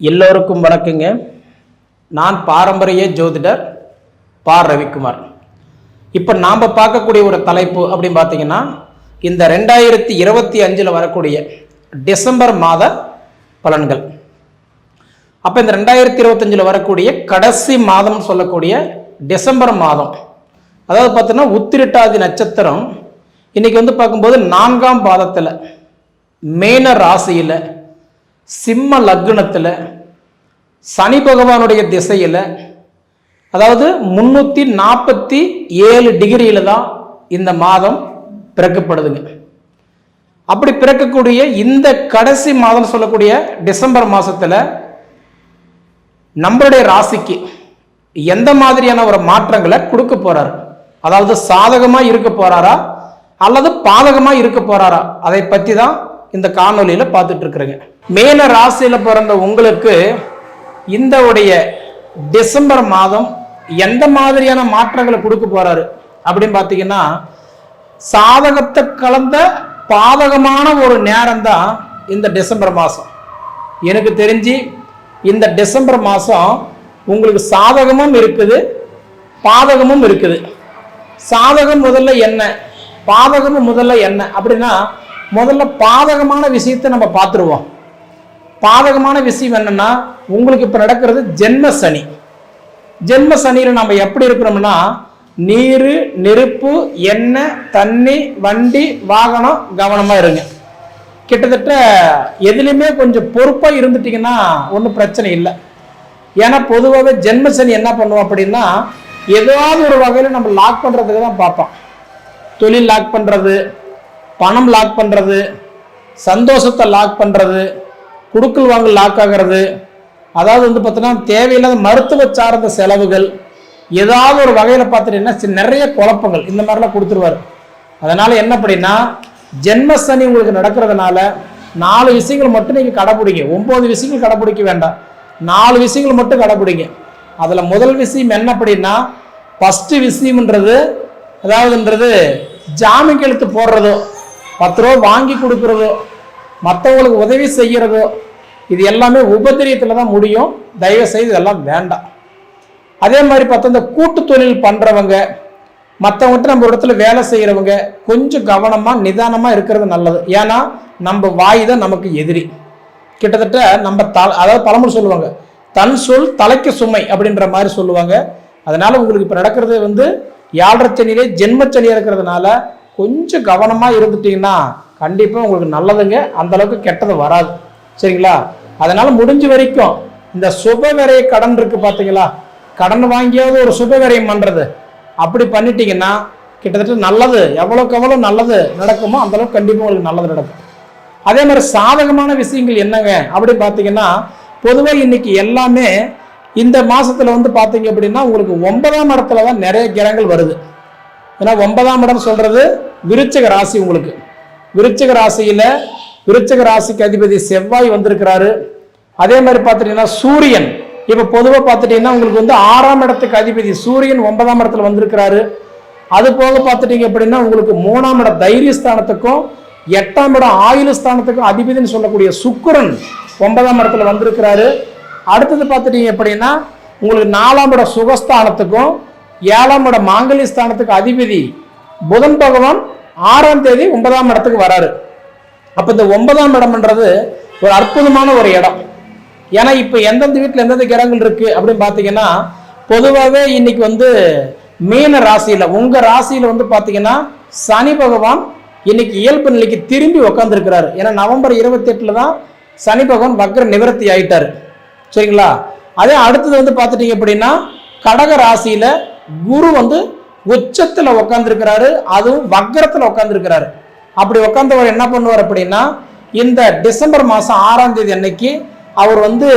எல்லோருக்கும் வணக்கங்க. நான் பாரம்பரிய ஜோதிடர் பா ரவிக்குமார். இப்போ நாம் பார்க்கக்கூடிய ஒரு தலைப்பு அப்படின்னு பார்த்தீங்கன்னா இந்த ரெண்டாயிரத்தி இருபத்தி அஞ்சில் வரக்கூடிய டிசம்பர் மாத பலன்கள். அப்போ இந்த ரெண்டாயிரத்தி இருபத்தஞ்சில் வரக்கூடிய கடைசி மாதம்னு சொல்லக்கூடிய டிசம்பர் மாதம். அதாவது பார்த்தீங்கன்னா உத்திரட்டாதி நட்சத்திரம் இன்னைக்கு வந்து பார்க்கும்போது நான்காம் பாதத்தில் மேன ராசியில் சிம்ம லக்னத்தில் சனி பகவானுடைய திசையில் அதாவது முந்நூற்றி நாற்பத்தி ஏழு டிகிரியில் தான் இந்த மாதம் பிறக்கப்படுதுங்க. அப்படி பிறக்கக்கூடிய இந்த கடைசி மாதம் சொல்லக்கூடிய டிசம்பர் மாதத்தில் நம்மளுடைய ராசிக்கு எந்த மாதிரியான ஒரு மாற்றங்களை கொடுக்க போகிறார் அதாவது சாதகமாக இருக்க போகிறாரா அல்லது பாதகமாக இருக்க போகிறாரா அதை பற்றி தான் இந்த காணொலியில் பார்த்துட்டு இருக்கிறேங்க மேல ராசியில் பிறந்த உங்களுக்கு இந்த உடைய டிசம்பர் மாதம் எந்த மாதிரியான மாற்றங்களை கொடுக்க போறாரு? அப்படின்னு பார்த்தீங்கன்னா சாதகத்தை கலந்த பாதகமான ஒரு நேரம் தான் இந்த டிசம்பர் மாதம். எனக்கு தெரிஞ்சு இந்த டிசம்பர் மாதம் உங்களுக்கு சாதகமும் இருக்குது பாதகமும் இருக்குது. சாதகம் முதல்ல என்ன? பாதகமும் முதல்ல என்ன? அப்படின்னா முதல்ல பாதகமான விஷயத்தை நம்ம பார்த்துருவோம். பாதகமான விஷயம் என்னன்னா உங்களுக்கு இப்போ நடக்கிறது ஜென்ம சனி. ஜென்ம சனியில் நம்ம எப்படி இருக்கிறோம்னா நீர் நெருப்பு எண்ணெய் தண்ணி வண்டி வாகனம் கவனமாக இருங்க. கிட்டத்தட்ட எதுலேயுமே கொஞ்சம் பொறுப்பாக இருந்துட்டீங்கன்னா ஒன்றும் பிரச்சனை இல்லை. ஏன்னா பொதுவாகவே ஜென்ம சனி என்ன பண்ணுவோம் அப்படின்னா ஏதாவது ஒரு வகையில் நம்ம லாக் பண்ணுறதுக்கு தான் பார்ப்போம் தொழில் லாக் பண்ணுறது பணம் லாக் பண்ணுறது சந்தோஷத்தை லாக் பண்ணுறது குடுக்கல் வாங்கல் லாக் ஆகிறது. அதாவது வந்து பார்த்தீங்கன்னா தேவையில்லாத மருத்துவ சார்ந்த செலவுகள் ஏதாவது ஒரு வகையில் பார்த்துட்டீங்கன்னா நிறைய குழப்பங்கள் இந்த மாதிரிலாம் கொடுத்துருவாரு. அதனால் என்ன அப்படின்னா ஜென்ம சனி உங்களுக்கு நடக்கிறதுனால நாலு விஷயங்கள் மட்டும் நீங்கள் கடைப்பிடிங்க ஒம்பது விஷயங்கள் கடைப்பிடிக்க வேண்டாம். நாலு விஷயங்கள் மட்டும் கடைப்பிடிங்க அதில் முதல் விஷயம் என்ன அப்படின்னா ஃபஸ்ட்டு விஷயம்ன்றது அதாவதுன்றது ஜாமீன் கழுத்து போடுறதோ பத்து ரூபா வாங்கி கொடுக்குறதோ மற்றவங்களுக்கு உதவி செய்கிறதோ இது எல்லாமே உபத்திரியத்தில் தான் முடியும். தயவு செய்து இதெல்லாம் வேண்டாம். அதே மாதிரி பார்த்தா இந்த கூட்டு தொழில் பண்ணுறவங்க மற்றவங்ககிட்ட நம்ம ஒரு இடத்துல வேலை செய்கிறவங்க கொஞ்சம் கவனமாக நிதானமாக இருக்கிறது நல்லது. ஏன்னா நம்ம வாய் தான் நமக்கு எதிரி. கிட்டத்தட்ட நம்ம த அதாவது பழமொழி சொல்லுவாங்க தன் சொல் தலைக்கு சுமை அப்படின்ற மாதிரி சொல்லுவாங்க. அதனால் உங்களுக்கு இப்போ நடக்கிறது வந்து ஏழரை சனியிலே ஜென்மச்சனியாக இருக்கிறதுனால கொஞ்சம் கவனமாக இருந்துட்டீங்கன்னா கண்டிப்பாக உங்களுக்கு நல்லதுங்க. அந்த அளவுக்கு கெட்டது வராது. சரிங்களா? அதனால் முடிஞ்ச வரைக்கும் இந்த சுப விரைய கடன் இருக்குது பார்த்தீங்களா கடன் வாங்கியாவது ஒரு சுப விரயம் பண்ணுறது அப்படி பண்ணிட்டீங்கன்னா கிட்டத்தட்ட நல்லது எவ்வளோக்கு எவ்வளோ நல்லது நடக்குமோ அந்த அளவுக்கு கண்டிப்பாக உங்களுக்கு நல்லது நடக்கும். அதே மாதிரி சாதகமான விஷயங்கள் என்னங்க? அப்படி பார்த்தீங்கன்னா பொதுவாக இன்னைக்கு எல்லாமே இந்த மாதத்தில் வந்து பார்த்தீங்க அப்படின்னா உங்களுக்கு ஒன்பதாம் இடத்துல தான் நிறைய கிரகங்கள் வருது. ஏன்னா ஒன்பதாம் இடம் சொல்கிறது விருச்சக ராசி உங்களுக்கு. விருச்சக ராசியில் விருச்சக ராசிக்கு அதிபதி செவ்வாய் வந்திருக்கிறாரு. அதே மாதிரி பார்த்துட்டீங்கன்னா சூரியன். இப்போ பொதுவாக பார்த்துட்டீங்கன்னா உங்களுக்கு வந்து ஆறாம் இடத்துக்கு அதிபதி சூரியன் ஒன்பதாம் இடத்துல வந்திருக்கிறாரு. அது போக பார்த்துட்டீங்க அப்படின்னா உங்களுக்கு மூணாம் இடம் தைரிய ஸ்தானத்துக்கும் எட்டாம் இடம் ஆயுள் ஸ்தானத்துக்கும் அதிபதினு சொல்லக்கூடிய சுக்கரன் ஒன்பதாம் இடத்துல வந்திருக்கிறாரு. அடுத்தது பார்த்துட்டீங்க அப்படின்னா உங்களுக்கு நாலாம் இடம் சுகஸ்தானத்துக்கும் ஏழாம் இடம் மாங்கல்ய ஸ்தானத்துக்கு அதிபதி புதன் பகவான் ஆறாம் தேதி ஒன்பதாம் இடத்துக்கு வராரு. அப்ப இந்த ஒன்பதாம் இடம்ன்றது ஒரு அற்புதமான ஒரு இடம். ஏன்னா இப்போ எந்தெந்த வீட்டில் எந்தெந்த கிரகங்கள் இருக்கு அப்படின்னு பார்த்தீங்கன்னா பொதுவாகவே இன்னைக்கு வந்து மீன ராசியில உங்க ராசியில வந்து பாத்தீங்கன்னா சனி பகவான் இன்னைக்கு இயல்பு நிலைக்கு திரும்பி உக்காந்துருக்கிறாரு. ஏன்னா நவம்பர் இருபத்தி தான் சனி பகவான் வக்ர நிவர்த்தி ஆயிட்டாரு. சரிங்களா? அதே அடுத்தது வந்து பார்த்துட்டீங்க அப்படின்னா கடக ராசியில குரு வந்து உச்சத்துல உட்காந்துருக்கிறாரு அதுவும் வக்கரத்துல உட்காந்துருக்கிறாரு அப்படி உட்காந்தவர் என்ன பண்ணுவார் அப்படின்னா இந்த டிசம்பர் மாசம் ஆறாம் தேதி அன்னைக்கு அவர் வந்து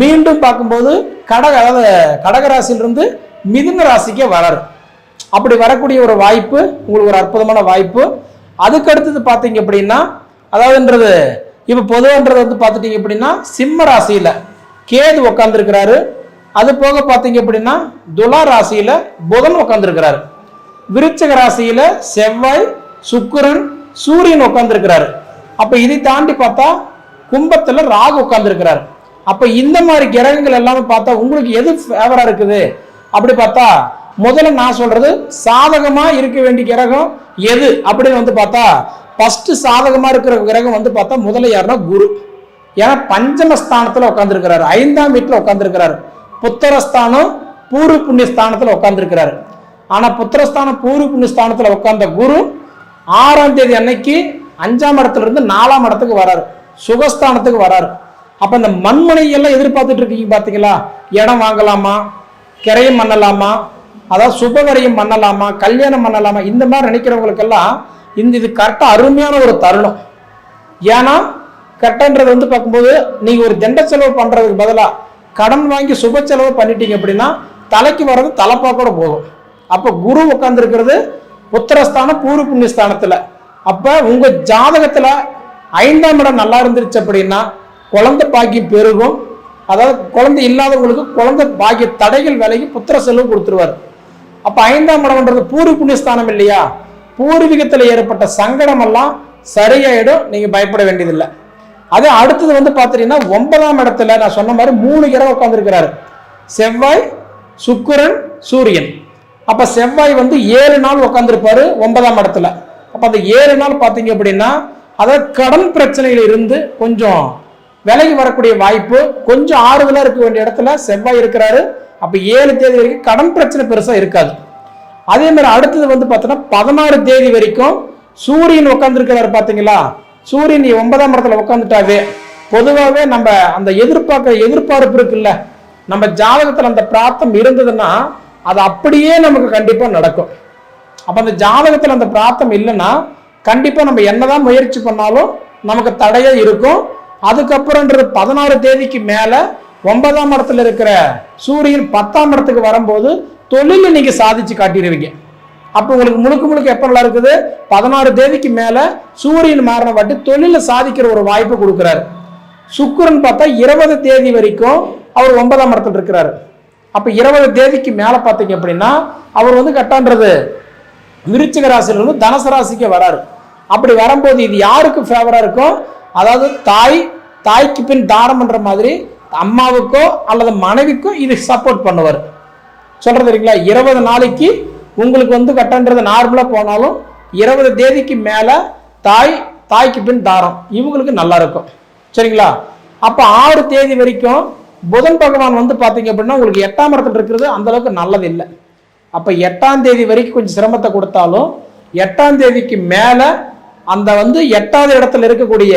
மீண்டும் பார்க்கும்போது கடக அதாவது கடக ராசியிலிருந்து மிதுன ராசிக்கே வராரு. அப்படி வரக்கூடிய ஒரு வாய்ப்பு உங்களுக்கு ஒரு அற்புதமான வாய்ப்பு. அதுக்கு அடுத்தது பார்த்தீங்க அப்படின்னா அதாவதுன்றது இப்போ பொதுவான்றது வந்து பார்த்துட்டீங்க அப்படின்னா சிம்ம ராசியில் கேது உட்காந்துருக்கிறாரு அது போக பார்த்தீங்க அப்படின்னா துலா ராசியில புதன் உட்காந்துருக்கிறார் விருச்சக ராசியில செவ்வாய் சுக்கிரன் சூரியன் உட்காந்துருக்கிறாரு அப்ப இதை தாண்டி பார்த்தா கும்பத்துல ராகு உட்கார்ந்திருக்கிறாரு அப்ப இந்த மாதிரி கிரகங்கள் எல்லாமே பார்த்தா உங்களுக்கு எது ஃபேவரா இருக்குது? அப்படி பார்த்தா முதல்ல நான் சொல்றது சாதகமா இருக்க வேண்டிய கிரகம் எது? அப்படின்னு வந்து பார்த்தா ஃபர்ஸ்ட் சாதகமா இருக்கிற கிரகம் வந்து பார்த்தா முதல்ல யாருன்னா குரு. ஏன்னா பஞ்சமஸ்தானத்தில் உட்காந்துருக்கிறாரு ஐந்தாம் வீட்டில் உட்காந்துருக்கிறாரு புத்தரஸ்தானம் பூர்வ புண்ணிய ஸ்தானத்தில் உட்காந்துருக்கிறாரு ஆனால் புத்திரஸ்தானம் பூர்வ புண்ணிய உட்காந்த குரு ஆறாம் தேதி அன்னைக்கு அஞ்சாம் இடத்துல இருந்து நாலாம் இடத்துக்கு வராரு. சுகஸ்தானத்துக்கு வராரு. அப்போ இந்த மண்மனை எல்லாம் எதிர்பார்த்துட்டு இருக்கீங்க பார்த்தீங்களா இடம் வாங்கலாமா? கிரையும் பண்ணலாமா? அதாவது சுபகரையும் பண்ணலாமா? கல்யாணம் பண்ணலாமா? இந்த மாதிரி நினைக்கிறவங்களுக்கெல்லாம் இந்த இது கரெக்டாக அருமையான ஒரு தருணம். ஏன்னா கரெக்டான்றது வந்து பார்க்கும்போது நீங்கள் ஒரு தண்ட செலவு பண்ணுறதுக்கு பதிலாக கடன் வாங்கி சுப செலவு பண்ணிட்டீங்க அப்படின்னா தலைக்கு வர்றது தலைப்பா கூட போதும். அப்போ குரு உட்காந்துருக்கிறது புத்திரஸ்தானம் பூர்வ புண்ணியஸ்தானத்தில். அப்போ உங்கள் ஜாதகத்தில் ஐந்தாம் இடம் நல்லா இருந்துருச்சு அப்படின்னா குழந்தை பாக்கியம் பெருகும். அதாவது குழந்தை இல்லாதவங்களுக்கு குழந்தை பாக்கிய தடைகள் விலைக்கு புத்திர செலவு கொடுத்துருவார். அப்போ ஐந்தாம் இடம்ன்றது பூர்வ புண்ணியஸ்தானம் இல்லையா? பூர்வீகத்தில் ஏற்பட்ட சங்கடமெல்லாம் சரியாயிடும். நீங்கள் பயப்பட வேண்டியதில்லை. அதே அடுத்தது வந்து பார்த்தீங்கன்னா ஒன்பதாம் இடத்துல நான் சொன்ன மாதிரி மூணு கிரகம் உட்காந்துருக்கிறாரு செவ்வாய் சுக்கரன் சூரியன். அப்ப செவ்வாய் வந்து ஏழு நாள் உட்காந்துருப்பாரு ஒன்பதாம் இடத்துல. அப்ப அந்த ஏழு நாள் பார்த்தீங்க அப்படின்னா அதாவது கடன் பிரச்சனையில இருந்து கொஞ்சம் விலகி வரக்கூடிய வாய்ப்பு கொஞ்சம் ஆறுதலாக இருக்க வேண்டிய இடத்துல செவ்வாய் இருக்கிறாரு. அப்ப ஏழு தேதி வரைக்கும் கடன் பிரச்சனை பெருசா இருக்காது. அதே மாதிரி அடுத்தது வந்து பார்த்தோன்னா பதினாறு தேதி வரைக்கும் சூரியன் உட்காந்துருக்கிறாரு பார்த்தீங்களா சூரியன் ஒன்பதாம் இடத்துல உட்காந்துட்டாவே பொதுவாகவே நம்ம அந்த எதிர்பார்க்க எதிர்பார்ப்பு இருக்குல்ல நம்ம ஜாதகத்தில் அந்த பிராப்தம் இருந்ததுன்னா அது அப்படியே நமக்கு கண்டிப்பாக நடக்கும். அப்போ அந்த ஜாதகத்தில் அந்த பிராப்தம் இல்லைன்னா கண்டிப்பாக நம்ம என்னதான் முயற்சி பண்ணாலும் நமக்கு தடையாக இருக்கும். அதுக்கப்புறம்ன்றது பதினாறு தேதிக்கு மேலே ஒன்பதாம் இடத்துல இருக்கிற சூரியன் பத்தாம் இடத்துக்கு வரும்போது தொழிலை நீங்கள் சாதிச்சு காட்டிடுவீங்க. அப்போ உங்களுக்கு முழுக்க முழுக்க எப்போ நல்லா இருக்குது? பதினாறு தேதிக்கு மேலே சூரியன் மாறின வாட்டி தொழிலில் சாதிக்கிற ஒரு வாய்ப்பு கொடுக்குறாரு. சுக்கரன் பார்த்தா இருபது தேதி வரைக்கும் அவர் ஒன்பதாம் இடத்துல இருக்கிறாரு. அப்போ இருபது தேதிக்கு மேலே பார்த்தீங்க அப்படின்னா அவர் வந்து கட்டான்றது. விருச்சிக ராசியிலிருந்து தனுசு ராசிக்கு வராரு. அப்படி வரும்போது இது யாருக்கு ஃபேவராக இருக்கும் அதாவது தாய் தாய்க்கு பின் தானம் பண்ணுற மாதிரி அம்மாவுக்கோ அல்லது மனைவிக்கோ இது சப்போர்ட் பண்ணுவார். சொல்கிறது தெரியுங்களா இருபது நாளைக்கு உங்களுக்கு வந்து கட்டன்றது நார்மலாக போனாலும் இருபது தேதிக்கு மேலே தாய் தாய்க்கு பின் தாரம். இவங்களுக்கு நல்லா இருக்கும். சரிங்களா? அப்போ ஆறு தேதி வரைக்கும் புதன் பகவான் வந்து பார்த்தீங்க அப்படின்னா உங்களுக்கு எட்டாம் இடத்துல இருக்கிறது அந்தளவுக்கு நல்லது இல்லை அப்போ எட்டாம் தேதி வரைக்கும் கொஞ்சம் சிரமத்தை கொடுத்தாலும் எட்டாம் தேதிக்கு மேலே அந்த வந்து எட்டாவது இடத்துல இருக்கக்கூடிய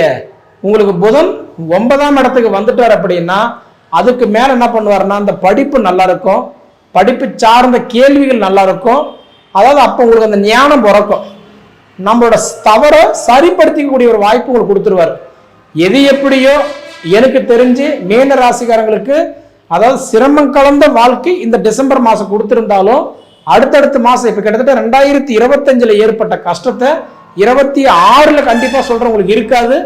உங்களுக்கு புதன் ஒன்பதாம் இடத்துக்கு வந்துட்டார் அப்படின்னா அதுக்கு மேலே என்ன பண்ணுவாருன்னா அந்த படிப்பு நல்லா இருக்கும். படிப்பு சார்ந்த கேள்விகள் நல்லா இருக்கும் அதாவது அப்போ உங்களுக்கு அந்த ஞானம் பிறக்கும். நம்மளோட தவறை சரிப்படுத்திக்கக்கூடிய ஒரு வாய்ப்பு உங்களுக்கு கொடுத்துருவாரு. எது எப்படியோ எனக்கு தெரிஞ்சு மீன ராசிக்காரங்களுக்கு அதாவது சிரமம் கலந்த வாழ்க்கை இந்த டிசம்பர் மாதம் கொடுத்துருந்தாலும் அடுத்தடுத்த மாதம் இப்போ கிட்டத்தட்ட ரெண்டாயிரத்தி இருபத்தஞ்சில் ஏற்பட்ட கஷ்டத்தை இருபத்தி ஆறில் கண்டிப்பாக சொல்றேன் உங்களுக்கு இருக்காது.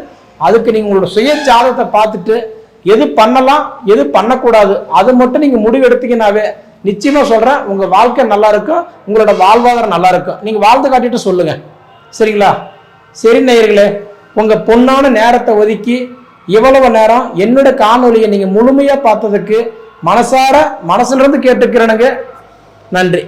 அதுக்கு நீங்கள் உங்களோட சுய ஜாதகத்தை பார்த்துட்டு எது பண்ணலாம் எது பண்ணக்கூடாது அது மட்டும் நீங்கள் முடிவு எடுத்தீங்கன்னாவே நிச்சயமா சொல்றேன் உங்க வாழ்க்கை நல்லா இருக்கும் உங்களோட வாழ்வாதாரம் நல்லா இருக்கும் நீங்க வாழ்ந்து காட்டிட்டு சொல்லுங்க. சரிங்களா? சரி நேயர்களே உங்க பொன்னான நேரத்தை ஒதுக்கி இவ்வளவு நேரம் என்னோட காணொலியை நீங்க முழுமையா பார்த்ததுக்கு மனசார மனசுல இருந்து கேட்டுக்கிறேனுங்க. நன்றி.